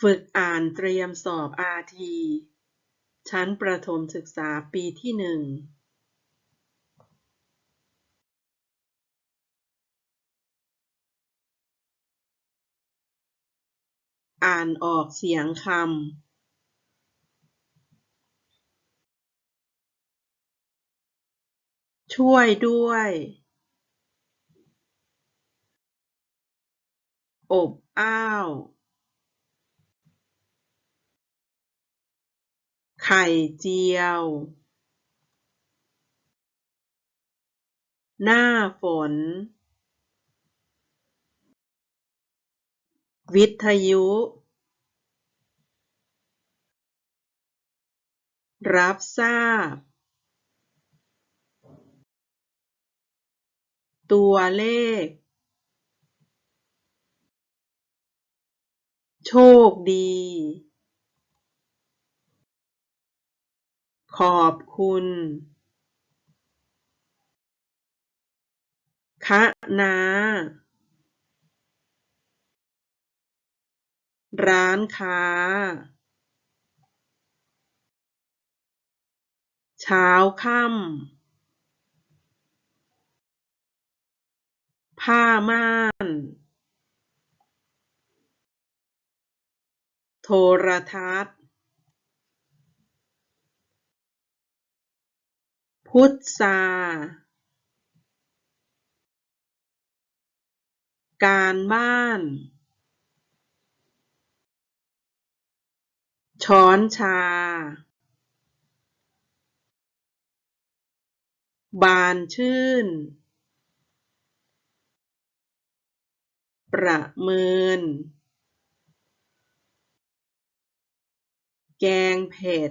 ฝึกอ่านเตรียมสอบอาทีชั้นประถมศึกษาปีที่หนึ่งอ่านออกเสียงคำช่วยด้วย อบอ้าว ไข่เจียว หน้าฝน วิทยุ รับทราบ ตัวเลข โชคดี ขอบคุณคะนา ร้านค้า เช้าค่ำผ้าม่าน โทรทัศน์ พุทราการบ้าน ช้อนชา บานชื่น ประเมิน แกงเผ็ด